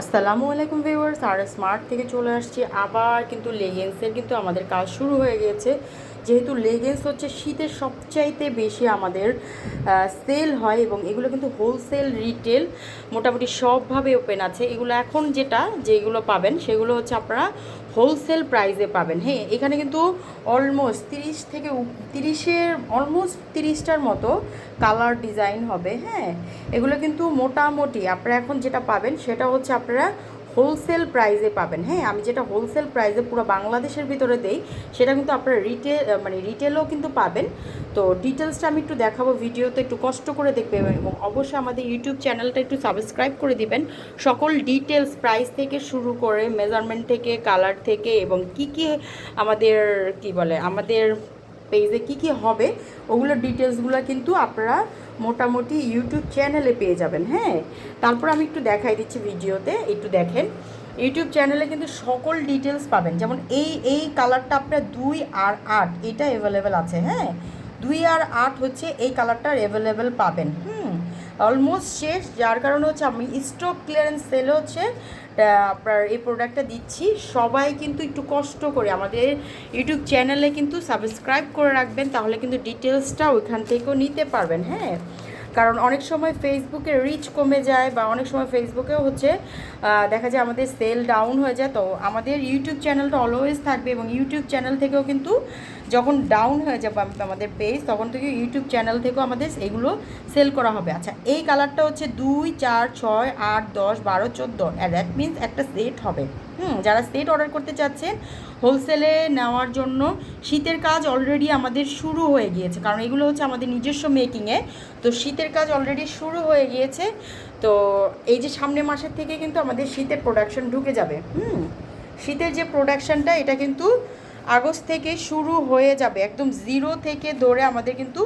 আসসালামু আলাইকুম ভিউয়ার্স আর স্মার্ট থেকে চলে আসছি। আবার কিন্তু লেগিংসের কিন্তু আমাদের কাজ শুরু হয়ে গিয়েছে যেহেতু লেগেন্স হচ্ছে শীতের সবচাইতে বেশি আমাদের সেল হয় এবং এগুলো কিন্তু হোলসেল রিটেল মোটামুটি সবভাবে ওপেন আছে। এগুলো এখন যেটা, যেগুলো পাবেন সেগুলো হচ্ছে আপনারা হোলসেল প্রাইসে পাবেন। হ্যাঁ এখানে কিন্তু অলমোস্ট তিরিশ থেকে তিরিশের অলমোস্ট তিরিশটার মতো কালার ডিজাইন হবে। হ্যাঁ এগুলো কিন্তু মোটামুটি আপনারা এখন যেটা পাবেন সেটা হচ্ছে আপনারা হোলসেল প্রাইজে পাবেন। হ্যাঁ আমি যেটা হোলসেল প্রাইজে পুরো বাংলাদেশের ভিতরে দেই, সেটা কিন্তু আপনারা রিটেল মানে রিটেলও কিন্তু পাবেন। তো ডিটেলসটা আমি একটু দেখাবো ভিডিওতে, একটু কষ্ট করে দেখবে এবং অবশ্যই আমাদের ইউটিউব চ্যানেলটা একটু সাবস্ক্রাইব করে দিবেন। সকল ডিটেলস প্রাইস থেকে শুরু করে মেজারমেন্ট থেকে কালার থেকে এবং কি কি আমাদের, কি বলে, আমাদের পেজে কি কি হবে ওগুলোর ডিটেলসগুলো কিন্তু আপনারা মোটামুটি ইউটিউব চ্যানেলে পেয়ে যাবেন হ্যাঁ? তারপর আমি একটু দেখাই দিচ্ছি ভিডিওতে, একটু দেখেন। ইউটিউব চ্যানেলে কিন্তু সকল ডিটেলস পাবেন, যেমন এই এই কালারটা আপনার দুই আর আট, এটা অ্যাভেলেবেল আছে হ্যাঁ? দুই আর আট হচ্ছে এই কালারটার অ্যাভেলেবেল পাবেন, হুম? অলমোস্ট শেষ, যার কারণে হচ্ছে আমি স্টক ক্লিয়ারেন্স সেলে হচ্ছে আপনার এই প্রোডাক্টটা দিচ্ছি। সবাই কিন্তু একটু কষ্ট করে আমাদের ইউটিউব চ্যানেলে কিন্তু সাবস্ক্রাইব করে রাখবেন, তাহলে কিন্তু ডিটেলসটা ওইখান থেকেও নিতে পারবেন হ্যাঁ? কারণ অনেক সময় ফেসবুকে রিচ কমে যায় বা অনেক সময় ফেসবুকেও হচ্ছে দেখা যায় আমাদের সেল ডাউন হয়ে যায়। তো আমাদের ইউটিউব চ্যানেলটা অলওয়েজ থাকবে এবং ইউটিউব চ্যানেল থেকেও কিন্তু যখন ডাউন হয়ে যাবে আমাদের পেজ তখন থেকে ইউটিউব চ্যানেল থেকেও আমাদের এগুলো সেল করা হবে। আচ্ছা এই কালারটা হচ্ছে দুই, চার, ছয়, আট, দশ, বারো, চোদ্দ। দ্যাট মিনস একটা সেট হবে। হুম, যারা সেট অর্ডার করতে চাচ্ছেন হোলসেলে নেওয়ার জন্য শীতের কাজ অলরেডি আমাদের শুরু হয়ে গিয়েছে। কারণ এগুলো হচ্ছে আমাদের নিজস্ব মেকিংয়ে তো শীতের কাজ অলরেডি শুরু হয়ে গিয়েছে। তো এই যে সামনের মাসের থেকে কিন্তু আমাদের শীতের প্রোডাকশন ঢুকে যাবে। হুম, শীতের যে প্রোডাকশনটা এটা কিন্তু আগস্ট থেকে শুরু হয়ে যাবে। একদম জিরো থেকে ধরে আমাদের কিন্তু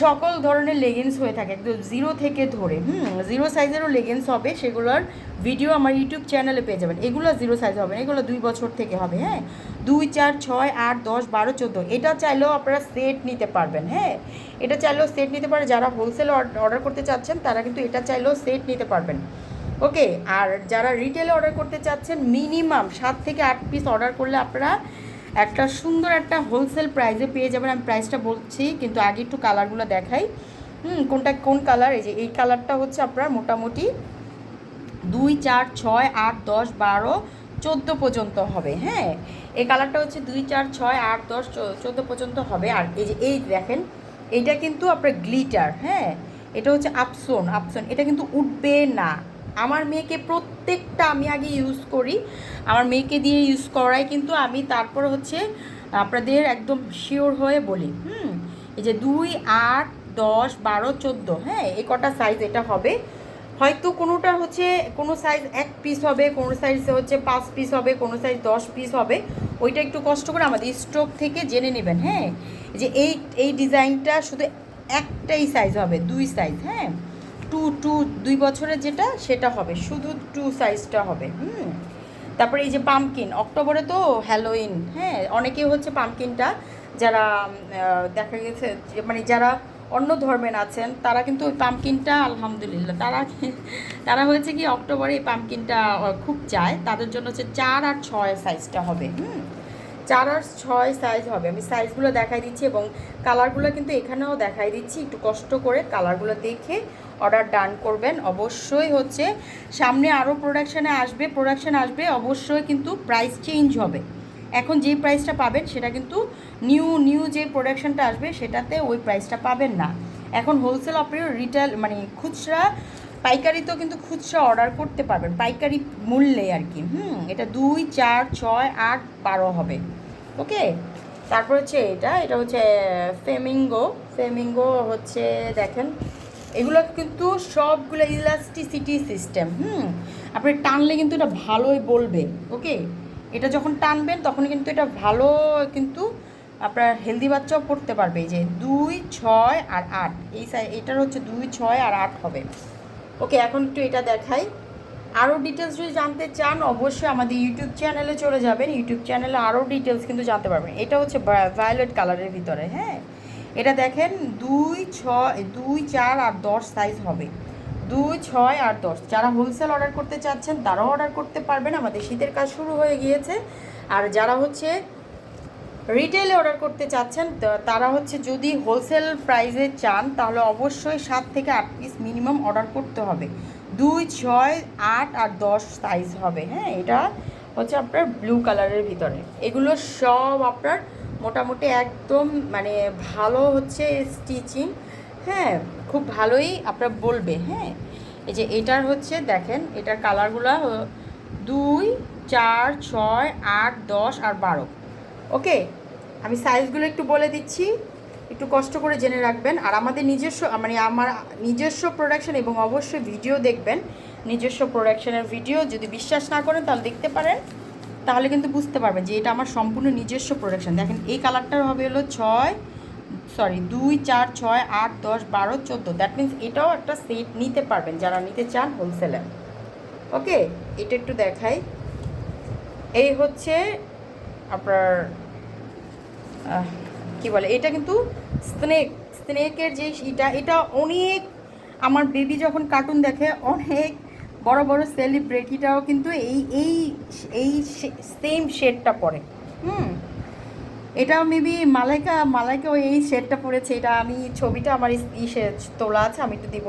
সকল ধরনের লেগিংস হয়ে থাকে। একদম জিরো থেকে ধরে। হুম জিরো সাইজেরও লেগিংস হবে। সেগুলোর ভিডিও আমার ইউটিউব চ্যানেলে পেয়ে যাবেন। এগুলো জিরো সাইজ হবে এগুলো দুই বছর থেকে হবে হ্যাঁ? দুই, চার, ছয়, আট, দশ, বারো, চোদ্দ। এটা চাইলেও আপনারা সেট নিতে পারবেন হ্যাঁ? এটা চাইলেও সেট নিতে পারে যারা হোলসেল অর্ডার করতে চাচ্ছেন, তারা কিন্তু এটা চাইলেও সেট নিতে পারবেন। ওকে, আর যারা রিটেলে অর্ডার করতে চাচ্ছেন মিনিমাম সাত থেকে আট পিস অর্ডার করলে আপনারা একটা সুন্দর একটা হোলসেল প্রাইসে পেয়ে যাবেন। আমি প্রাইসটা বলছি, কিন্তু আগে একটু কালারগুলো দেখাই। হুম, কোনটা, কোন কালার এই যে, এই কালারটা হচ্ছে আপনার মোটামুটি দুই, চার, ছয়, আট, দশ, বারো, চোদ্দ পর্যন্ত হবে হ্যাঁ? এই কালারটা হচ্ছে দুই, চার, ছয়, আট, দশ চোদ্দ পর্যন্ত হবে। আর এই যে, এই দেখেন, এইটা কিন্তু আপনার গ্লিটার হ্যাঁ? এটা হচ্ছে আপসন আপসন এটা কিন্তু উঠবে না। আমার মেয়েকে প্রত্যেকটা আমি আগে ইউজ করি। আমার মেয়েকে দিয়ে ইউজ করাই কিন্তু আমি তারপর হচ্ছে আপনাদের একদম শিওর হয়ে বলি। হুম, এই যে দুই, আট, দশ, বারো, চোদ্দ হ্যাঁ এই কটা সাইজ এটা হবে। হয়তো কোনোটা হচ্ছে কোনো সাইজ এক পিস হবে, কোনো সাইজ হচ্ছে পাঁচ পিস হবে, কোনো সাইজ দশ পিস হবে। ওইটা একটু কষ্ট করে আমাদের স্টক থেকে জেনে নেবেন হ্যাঁ। যে এই এই ডিজাইনটা শুধু একটাই সাইজ হবে, দুই সাইজ হ্যাঁ। টু টু, দুই বছরের যেটা, সেটা হবে। শুধু টু সাইজটা হবে, হুম? তারপরে এই যে পামকিন অক্টোবরে তো হ্যালোইন হ্যাঁ? অনেকে হচ্ছে পামকিনটা যারা দেখা গেছে মানে যারা অন্য ধর্মের আছেন, তারা কিন্তু ওই পামকিনটা আলহামদুলিল্লাহ, তারা তারা হয়েছে কি অক্টোবরে এই পামকিনটা খুব চায়। তাদের জন্য হচ্ছে চার আর ছয় সাইজটা হবে, হুম? চার আর ছয় সাইজ হবে। আমি সাইজগুলো দেখাই দিচ্ছি এবং কালারগুলো কিন্তু এখানেও দেখাই দিচ্ছি। একটু কষ্ট করে কালারগুলো দেখে অর্ডার ডান করবেন। অবশ্যই হচ্ছে সামনে আরও প্রোডাকশানে আসবে প্রোডাকশান আসবে, অবশ্যই কিন্তু প্রাইস চেঞ্জ হবে। এখন যে প্রাইসটা পাবেন সেটা কিন্তু নিউ নিউ যে প্রোডাকশানটা আসবে সেটাতে ওই প্রাইসটা পাবেন না। এখন হোলসেল আপনি রিটেল মানে খুচরা, পাইকারিতেও কিন্তু খুচরা অর্ডার করতে পারবেন। পাইকারি মূল্যে আর কি, হুম, এটা দুই, চার, ছয়, আট, বারো হবে। ওকে? তারপর হচ্ছে এটা এটা হচ্ছে ফেমিঙ্গো ফেমিঙ্গো হচ্ছে, দেখেন এগুলো কিন্তু সবগুলো ইলাস্টিসিটি সিস্টেম হুম? আপনি টানলে কিন্তু এটা ভালোই বলবে, ওকে? এটা যখন টানবেন তখন কিন্তু এটা ভালো কিন্তু আপনার হেলদি বাচ্চাও পড়তে পারবে। যে দুই, ছয় আর আট, এই সাই এটার হচ্ছে দুই, ছয় আর আট হবে। ওকে, এখন একটু এটা দেখাই। আরও ডিটেলস যদি জানতে চান, অবশ্যই আমাদের ইউটিউব চ্যানেলে চলে যাবেন। ইউটিউব চ্যানেলে আরও ডিটেলস কিন্তু জানতে পারবেন। এটা হচ্ছে ভায়োলেট কালারের ভিতরে হ্যাঁ? এটা দেখেন দুই ছয়, দুই, চার আর দশ সাইজ হবে। দুই, ছয় আর দশ। যারা হোলসেল অর্ডার করতে চাচ্ছেন, তারাও অর্ডার করতে পারবেন। আমাদের শীতের কাজ শুরু হয়ে গিয়েছে। আর যারা হচ্ছে রিটেলে অর্ডার করতে চাচ্ছেন তারা হচ্ছে যদি হোলসেল প্রাইসে চান, তাহলে অবশ্যই সাত থেকে আট পিস মিনিমাম অর্ডার করতে হবে। দুই, ছয়, আট, আর দশ সাইজ হবে। হ্যাঁ এটা হচ্ছে আপনার ব্লু কালারের ভিতরে। এগুলো সব আপনার মোটামুটি একদম মানে ভালো হচ্ছে স্টিচিং হ্যাঁ খুব ভালোই আপনার বলবে হ্যাঁ। এই যে এটার হচ্ছে দেখেন, এটার কালারগুলো দুই, চার, ছয়, আট, দশ আর বারো। ওকে আমি সাইজগুলো একটু বলে দিচ্ছি, একটু কষ্ট করে জেনে রাখবেন। আর আমাদের নিজস্ব মানে আমার নিজস্ব প্রোডাকশন এবং অবশ্যই ভিডিও দেখবেন। নিজস্ব প্রোডাকশনের ভিডিও যদি বিশ্বাস না করেন, তাহলে দেখতে পারেন। তাহলে কিন্তু বুঝতে পারবেন যে এটা আমার সম্পূর্ণ নিজস্ব প্রোডাকশান দেখেন, এই কালারটার হবে হলো ছয় সরি দুই, চার, ছয়, আট, দশ, বারো, চোদ্দ। দ্যাট মিন্স এটাও একটা সেট নিতে পারবেন যারা নিতে চান হোলসেলে ওকে এটা একটু দেখাই। এই হচ্ছে আপনার কি বলে? এটা কিন্তু স্নেক স্নেকের যে ইটা, এটা অনেক, আমার বেবি যখন কার্টুন দেখে অনেক বড় বড় সেলিব্রিটিটাও কিন্তু এই এই এই সেম শেডটা পরে। হুম? এটা মেবি মালাইকা মালাইকাও এই শেডটা পরেছে। এটা আমি, ছবিটা আমার ইসে তোলা আছে, আমি একটু দিব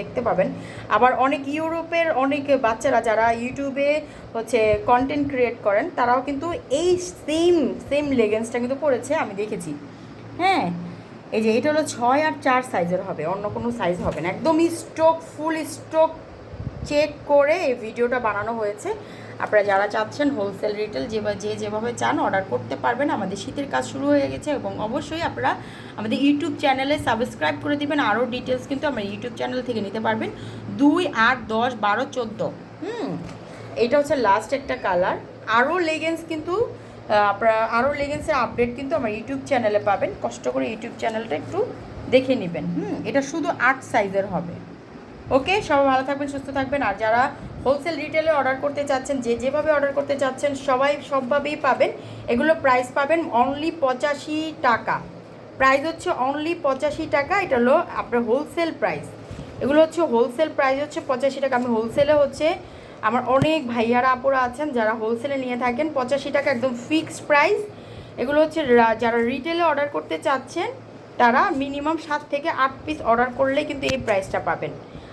দেখতে পাবেন। আবার অনেক ইউরোপের অনেক বাচ্চারা যারা ইউটিউবে হচ্ছে কন্টেন্ট ক্রিয়েট করেন, তারাও কিন্তু এই সেম সেম লেগেন্সটা কিন্তু পরেছে, আমি দেখেছি। হ্যাঁ? এই যে এটা হলো ছয় আর চার সাইজের হবে, অন্য কোনো সাইজ হবে না। একদমই স্টক ফুল স্টক চেক করে এই ভিডিওটা বানানো হয়েছে। আপনারা যারা চাচ্ছেন হোলসেল রিটেল যে যে যেভাবে চান অর্ডার করতে পারবেন। আমাদের শীতের কাজ শুরু হয়ে গেছে এবং অবশ্যই আপনারা আমাদের ইউটিউব চ্যানেলে সাবস্ক্রাইব করে দিবেন। আরও ডিটেলস কিন্তু আমার ইউটিউব চ্যানেল থেকে নিতে পারবেন। দুই আট দশ বারো চোদ্দ। হুম, এটা হচ্ছে লাস্ট একটা কালার আরও লেগেন্স কিন্তু আপনারা আরও লেগেন্সের আপডেট কিন্তু আমার ইউটিউব চ্যানেলে পাবেন। কষ্ট করে ইউটিউব চ্যানেলটা একটু দেখে নেবেন। হুম, এটা শুধু আট সাইজের হবে। ওকে, সবাই ভালো থাকবেন, সুস্থ থাকবেন। আর যারা হোলসেল রিটেলে অর্ডার করতে চাচ্ছেন, যে যেভাবে অর্ডার করতে চাচ্ছেন, সবাই সবভাবেই পাবেন। এগুলো প্রাইস পাবেন অনলি পঁচাশি টাকা। প্রাইস হচ্ছে অনলি পঁচাশি টাকা, এটা হলো আপনার হোলসেল প্রাইস এগুলো হচ্ছে হোলসেল প্রাইস হচ্ছে পঁচাশি টাকা। আমি হোলসেলে হচ্ছে আমার অনেক ভাইয়ারা, আপুরা আছেন, যারা হোলসেলে নিয়ে থাকেন, পঁচাশি টাকা একদম ফিক্সড প্রাইস এগুলো হচ্ছে যারা রিটেলে অর্ডার করতে চাচ্ছেন, তারা মিনিমাম সাত থেকে আট পিস অর্ডার করলে কিন্তু এই প্রাইসটা পাবেন।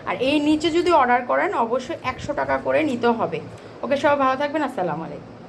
আর এই নিচে যদি অর্ডার করেন, অবশ্যই একশো টাকা করে নিতে হবে। ওকে, সবাই ভালো থাকবেন, আসসালামু আলাইকুম।